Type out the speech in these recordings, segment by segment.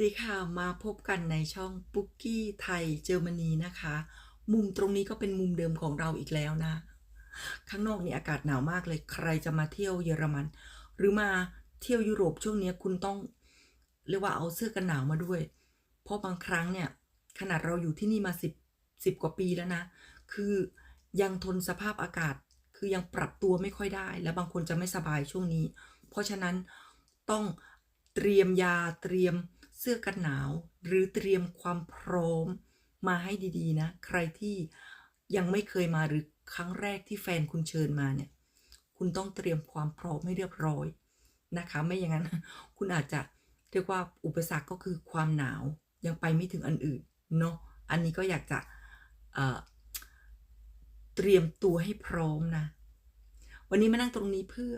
ดีค่ะ มาพบกันในช่องปุ๊กกี้ไทยเยอรมนีนะคะ มุมตรงนี้ก็เป็นมุมเดิมของเราอีกแล้วนะ ข้างนอกนี่อากาศหนาวมากเลย ใครจะมาเที่ยวเยอรมัน หรือมาเที่ยวยุโรปช่วงนี้คุณต้อง เรียกว่าเอาเสื้อกันหนาวมาด้วย เพราะบางครั้งเนี่ย ขนาดเราอยู่ที่นี่มาสิบสิบกว่าปีแล้วนะ คือยังทนสภาพอากาศ คือยังปรับตัวไม่ค่อยได้ และบางคนจะไม่สบายช่วงนี้ เพราะฉะนั้นต้องเตรียมยาเตรียม เสื้อกันหนาว หรือเตรียมความพร้อมมาให้ดีๆนะ ใครที่ยังไม่เคยมาหรือครั้งแรกที่แฟนคุณเชิญมาเนี่ย คุณต้องเตรียมความพร้อมให้เรียบร้อยนะคะ ไม่อย่างนั้น คุณอาจจะเรียกว่าอุปสรรคก็คือความหนาวยังไปไม่ถึงอันอื่นเนาะอันนี้ก็อยากจะเตรียมตัวให้พร้อมนะ วันนี้มานั่งตรงนี้เพื่อ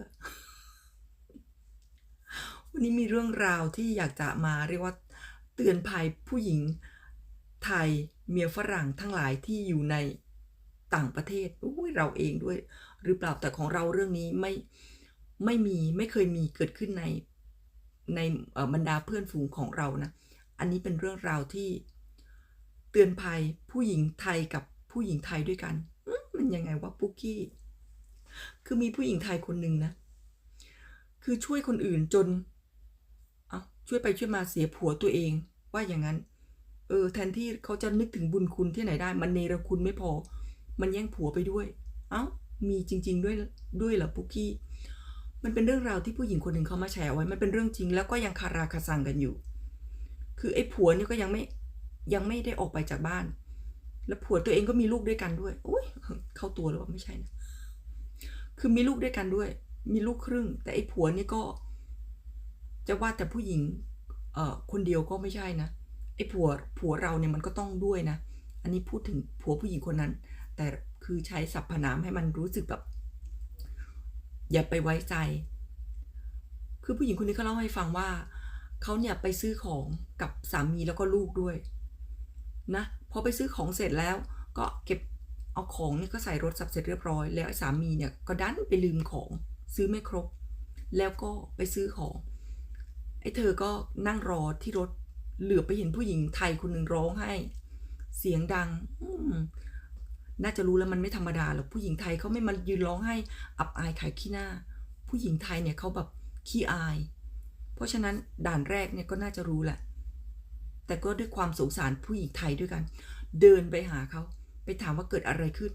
วันนี้มีเรื่องราวที่อยากจะมาเรียกว่าเตือนภัยผู้หญิงไทยเมียฝรั่งทั้งหลายที่อยู่ในต่างประเทศอุ้ยเราเองด้วย หรือเปล่าแต่ของเราเรื่องนี้ไม่ไม่มีไม่เคยมีเกิดขึ้นในในบรรดาเพื่อนฝูงของเรานะ อันนี้เป็นเรื่องราวที่เตือนภัยผู้หญิงไทยกับผู้หญิงไทยด้วยกัน มันยังไงวะปุ๊กกี้ คือมีผู้หญิงไทยคนหนึ่งนะ คือช่วยคนอื่นจน ช่วยไปช่วยมาเสียผัวตัวเอง ว่าอย่างนั้น เออ แทนที่เขาจะนึกถึงบุญคุณที่ไหนได้ มันเนรคุณไม่พอ มันแย่งผัวไปด้วย เอ้า มีจริง ๆ ด้วยด้วยเหรอปุ๊กกี้ มันเป็นเรื่องราวที่ผู้หญิงคนหนึ่งเขามาแชร์ไว้ มันเป็นเรื่องจริง แล้วก็ยังคาราคาซังกันอยู่ คือไอ้ผัวเนี่ยก็ยังไม่ยังไม่ได้ออกไปจากบ้าน แล้วผัวตัวเองก็มีลูกด้วยกันด้วยอุ้ยเข้าตัวหรือว่าไม่ใช่นะ คือมีลูกด้วยกันด้วย มีลูกครึ่ง แต่ไอ้ผัวนี่ก็ จะว่าแต่ผู้หญิงเอ่อคนเดียวก็ไม่ใช่นะไอ้ผัวผัวเราเนี่ยมันก็ต้องด้วยนะ อันนี้พูดถึงผัวผู้หญิงคนนั้น แต่คือใช้สรรพนามให้มันรู้สึกแบบ อย่าไปไว้ใจ คือผู้หญิงคนนี้เขาเล่าให้ฟังว่าเขาเนี่ยไปซื้อของกับสามีแล้วก็ลูกด้วยนะพอไปซื้อของเสร็จแล้วก็เก็บเอาของเนี่ยก็ใส่รถสับเสร็จเรียบร้อย แล้วสามีเนี่ยก็ดันไปลืมของซื้อไม่ครบ แล้วก็ไปซื้อของ ไอ้เธอก็นั่งรอที่รถเหลือไปเห็นผู้หญิงไทยคนหนึ่งร้องไห้ เสียงดังน่าจะรู้แล้วมันไม่ธรรมดาหรอกผู้หญิงไทยเขาไม่มายืนร้องไห้ อับอายขายขี้หน้า ผู้หญิงไทยเนี่ยเขาแบบขี้อาย เพราะฉะนั้นด่านแรกเนี่ยก็น่าจะรู้แหละ แต่ก็ด้วยความสงสารผู้หญิงไทยด้วยกัน เดินไปหาเขาไปถามว่าเกิดอะไรขึ้น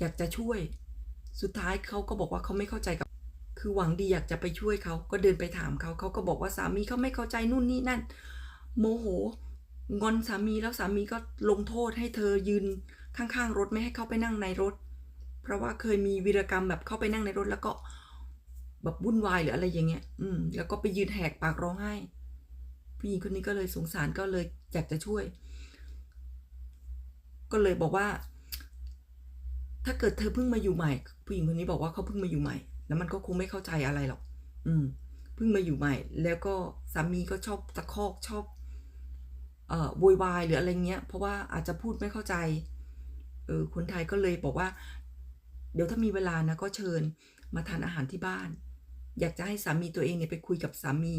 อยากจะช่วย สุดท้ายเขาก็บอกว่าเขาไม่เข้าใจกับ คือหวังดีอยากจะไปช่วยเขาก็เดินไปถามเขาเขาก็บอกว่าสามีเขาไม่เข้าใจนู่นนี่นั่น โมโห งอนสามีแล้วสามีก็ลงโทษให้เธอยืนข้างๆรถไม่ให้เข้าไปนั่งในรถ เพราะว่าเคยมีวีรกรรมแบบเข้าไปนั่งในรถแล้วก็แบบวุ่นวายหรืออะไรอย่างเงี้ย อืม แล้วก็ไปยืนแหกปากร้องไห้ผู้หญิงคนนี้ก็เลยสงสารก็เลยอยากจะช่วย ก็เลยบอกว่า ถ้าเกิดเธอเพิ่งมาอยู่ใหม่ ผู้หญิงคนนี้บอกว่าเขาเพิ่งมาอยู่ใหม่ แล้วมันก็คงไม่เข้าใจอะไรหรอก อืม เพิ่งมาอยู่ใหม่ แล้วก็สามีก็ชอบตะคอกชอบ เอ่อโวยวายหรืออะไรเงี้ย เพราะว่าอาจจะพูดไม่เข้าใจ เออ คนไทยก็เลยบอกว่า เดี๋ยวถ้ามีเวลานะก็เชิญมาทานอาหารที่บ้าน อยากจะให้สามีตัวเองเนี่ยไปคุยกับสามี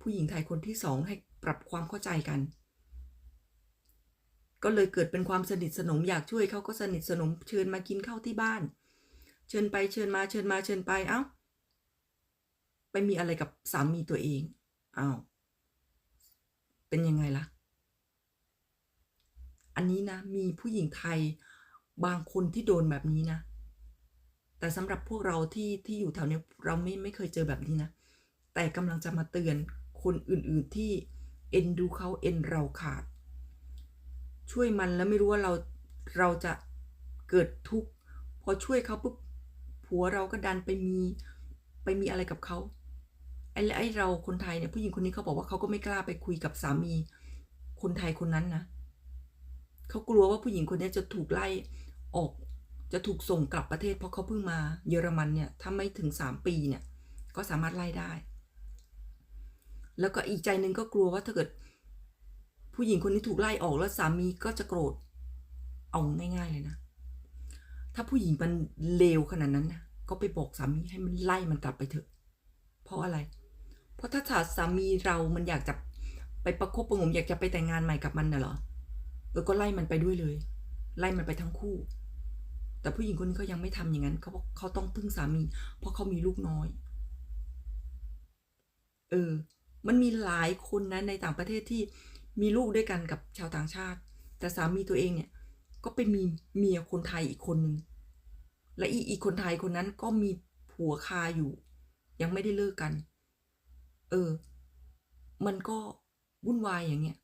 ผู้หญิงไทยคนที่สองให้ปรับความเข้าใจกัน ก็เลยเกิดเป็นความสนิทสนมอยากช่วยเขาก็สนิทสนมเชิญมากินข้าวที่บ้าน เชิญไปเชิญมาเชิญมาเชิญไปเอ้า ไปมีอะไรกับสามีตัวเองเอ้าเป็นยังไงล่ะ อันนี้นะ มีผู้หญิงไทยบางคนที่โดนแบบนี้นะ แต่สำหรับพวกเราที่ที่อยู่แถวนี้เราไม่ไม่เคยเจอแบบนี้นะ แต่กำลังจะมาเตือนคนอื่นๆที่เอ็นดูเขาเอ็นเราขาด ช่วยมันแล้วไม่รู้ว่าเราเราจะเกิดทุกข์พอช่วยเขาปุ๊บ ผัวเราก็ดันไปมีไปมีอะไรกับเขาไอ้ไอ้เราคนไทยเนี่ยผู้หญิงคนนี้เขาบอกว่าเขาก็ไม่กล้าไปคุยกับสามีคนไทยคนนั้นนะเขากลัวว่าผู้หญิงคนนี้จะถูกไล่ออกจะถูกส่งกลับประเทศเพราะเขาเพิ่งมาเยอรมันเนี่ยถ้าไม่ถึงสามปีเนี่ย ก็สามารถไล่ได้ แล้วก็อีกใจหนึ่งก็กลัวว่าถ้าเกิด ผู้หญิงคนนี้ถูกไล่ออกแล้วสามีก็จะโกรธเอาง่ายๆเลยนะ ถ้าผู้หญิงมันเลวขนาดนั้นนะก็ไปบอกสามีให้มันไล่มันกลับไปเถอะ เพราะอะไร เพราะถ้าถาสามีเรามันอยากจะไปประคบประงมอยากจะไปแต่งงานใหม่กับมันน่ะเหรอเออก็ไล่มันไปด้วยเลย ไล่มันไปทั้งคู่ แต่ผู้หญิงคนนี้เขายังไม่ทำอย่างนั้นเขาเขาต้องพึ่งสามี เพราะเขามีลูกน้อย เออ มันมีหลายคนนะในต่างประเทศที่มีลูกด้วยกันกับชาวต่างชาติ แต่สามีตัวเองเนี่ย ก็ไปมีเมียคนไทยอีกคนนึงและอีอีกคนไทยคนนั้นก็มีผัวคาอยู่ ยังไม่ได้เลิกกัน เออ มันก็วุ่นวายอย่างเงี้ย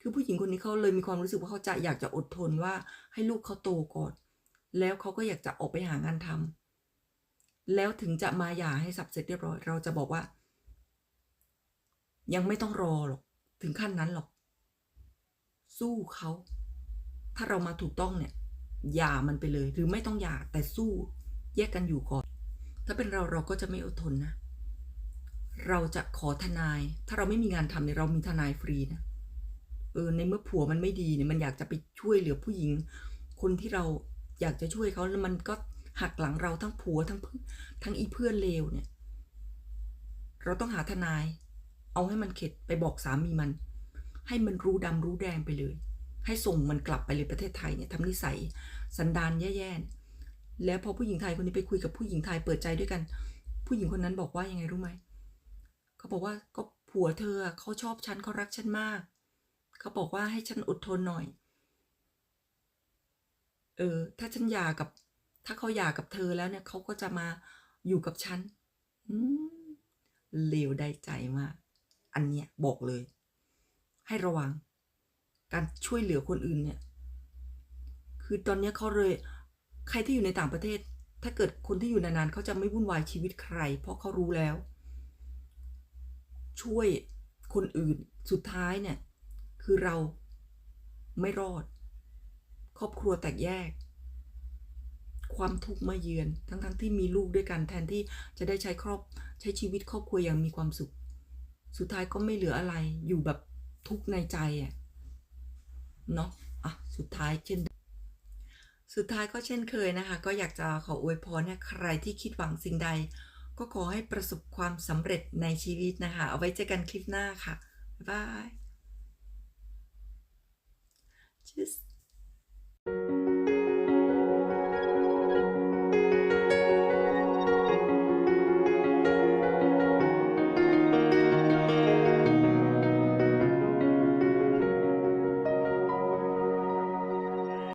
คือผู้หญิงคนนี้เขาเลยมีความรู้สึกว่าเขาจะอยากจะอดทนว่าให้ลูกเขาโตก่อน แล้วเขาก็อยากจะออกไปหางานทำแล้วถึงจะมาหย่าให้สับเสร็จเรียบร้อย เราจะบอกว่า ยังไม่ต้องรอหรอก ถึงขั้นนั้นหรอก สู้เขา ถ้าเรามาถูกต้องเนี่ยหย่ามันไปเลย หรือไม่ต้องหย่าแต่สู้แยกกันอยู่ก่อน ถ้าเป็นเราเราก็จะไม่อดทนนะ เราจะขอทนาย ถ้าเราไม่มีงานทำเนี่ยเรามีทนายฟรีนะเออในเมื่อผัวมันไม่ดีเนี่ยมันอยากจะไปช่วยเหลือผู้หญิง คนที่เราอยากจะช่วยเขาแล้วมันก็หักหลังเราทั้งผัวทั้งทั้งอีเพื่อนเลวเนี่ย เราต้องหาทนาย เอาให้มันเข็ดไปบอกสามีมัน ให้มันรู้ดำรู้แดงไปเลย ให้ส่งมันกลับไปเลยประเทศไทยเนี่ยทำนิสัยสันดานแย่ๆ แล้วพอผู้หญิงไทยคนนี้ไปคุยกับผู้หญิงไทยเปิดใจด้วยกัน ผู้หญิงคนนั้นบอกว่ายังไงรู้ไหมเขาบอกว่าก็ผัวเธอเขาชอบฉันเขารักฉันมาก เขาบอกว่าให้ฉันอดทนหน่อย เออ ถ้าฉันหย่ากับ ถ้าเขาหย่ากับเธอแล้วเนี่ยเขาก็จะมาอยู่กับฉันเลวได้ใจมาก อันเนี้ยบอกเลย ให้ระวัง การช่วยเหลือคนอื่นเนี่ย คือตอนนี้เขาเลย ใครที่อยู่ในต่างประเทศ ถ้าเกิดคนที่อยู่นานๆเขาจะไม่วุ่นวายชีวิตใคร เพราะเขารู้แล้ว ช่วยคนอื่นสุดท้ายเนี่ย คือเราไม่รอด ครอบครัวแตกแยก ความทุกข์มาเยือน ทั้งๆทที่มีลูกด้วยกันแทนที่จะได้ใช้ครอบใช้ชีวิตครอบครัวอย่างมีความสุข สุดท้ายก็ไม่เหลืออะไรอยู่แบบทุกข์ในใจอะ เนาะอะสุดท้ายเช่น สุดท้ายก็เช่นเคยนะคะ ก็อยากจะขออวยพรให้ใครที่คิดหวังสิ่งใด ก็ขอให้ประสบความสำเร็จในชีวิตนะคะ เอาไว้เจอกันคลิปหน้าค่ะ บ๊ายบาย Cheers.